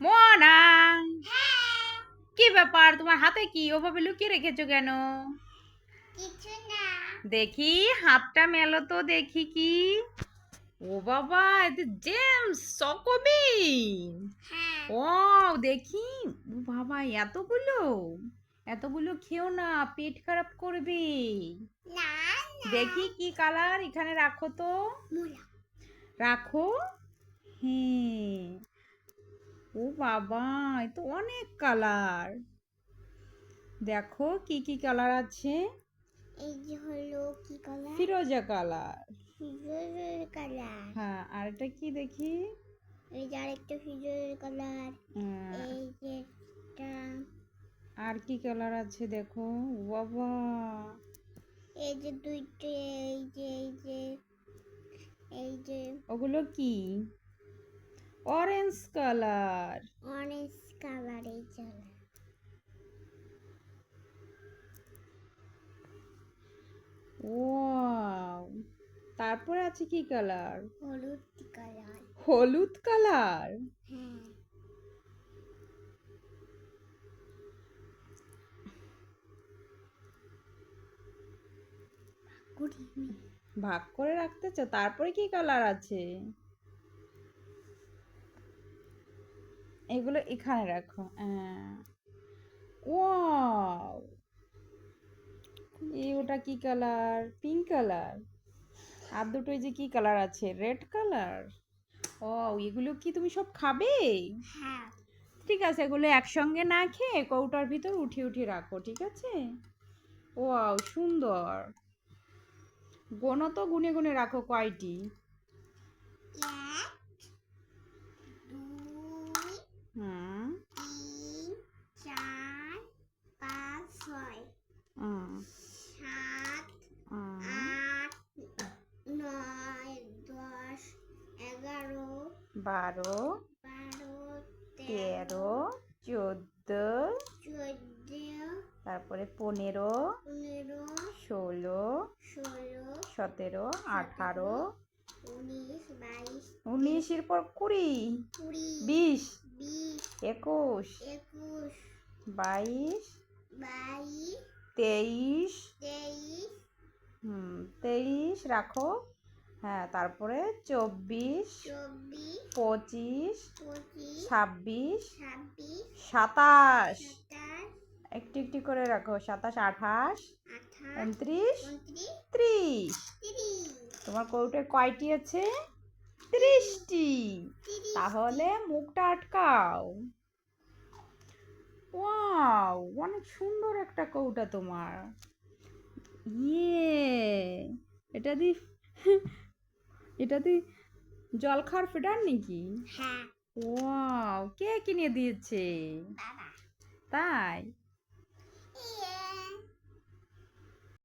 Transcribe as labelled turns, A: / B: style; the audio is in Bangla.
A: মোনা কি ব্যাপার? তোমার হাতে কি? ওভাবে লুকিয়ে রেখেছো কেন?
B: কিছু না।
A: দেখি হাতটা মেলো তো দেখি কি। ও বাবা এতে জেমস সকবি
B: হ্যাঁ।
A: ও দেখি। ও বাবা এতগুলো? এতগুলো খেও না পেট খারাপ করবে। দেখি কি কালার এখানে রাখো তো। রাখো? হ্যাঁ। ও বাবা এ তো অনেক কালার। দেখো কি কি কালার আছে।
B: এই যে হলো কি কালার?
A: ফিরোজা কালার।
B: ফিজুরের কালার।
A: হ্যাঁ আর এটা কি দেখি?
B: এই যে আরেকটা ফিজুরের কালার।
A: উম,
B: এই যে একটা
A: আর কি কালার আছে দেখো? বাবা।
B: এই যে দুইটা এই যে এই যে এই যে
A: ওগুলো কি? অরেঞ্জ কালার
B: অরেঞ্জ কালার যে
A: ওয়াও তারপরে আছে কি কালার
B: হলুদ কালার
A: হলুদ কালার
B: হ্যাঁ।
A: ভাগ করে রাখতে চাও? তারপরে কি কালার আছে? এগুলো এখানে রাখো। ওয়াও! এই ওটা কি কালার? Pink colour. আর দুটোই যে কি কালার আছে? Red colour? ও এগুলো কি তুমি সব খাবে?
B: হ্যাঁ।
A: ঠিক আছে এগুলো একসঙ্গে না খেয়ে কৌটার ভিতর উঠিয়ে উঠিয়ে রাখো ঠিক আছে? ওয়াও সুন্দর। গোনো তো গুনে গুনে রাখো কয়টি?
B: সাত আট নয় দশ এগারো
A: বারো
B: বারো
A: তেরো চোদ্দ
B: চোদ্দ
A: তারপরে পনেরো
B: পনেরো
A: ষোলো
B: ষোলো
A: সতেরো আঠারো
B: উনিশ বাইশ
A: উনিশের পর কুড়ি
B: কুড়ি
A: বিশ
B: বিশ
A: একুশ
B: একুশ
A: বাইশ
B: বাইশ
A: তেইশ।
B: তেইশ।
A: হুম তেইশ রাখো। হ্যাঁ তারপরে চব্বিশ পঁচিশ ছাব্বিশ সাতাশ। একটু একটু করে রাখো সাতাশ আঠাশ উনত্রিশ ত্রিশ। তোমার কৌটে কয়টি আছে? ত্রিশটি। তাহলে মুখটা আটকাও। ওয়াও অনেক সুন্দর একটা কৌটা তোমার। ইয়ে এটা দি এটা দি জল খাওয়ার ফেটার নাকি?
B: হ্যাঁ।
A: ওয়াও কে কিনে দিয়েছে?
B: বাবা।
A: তাই?
B: ইয়ে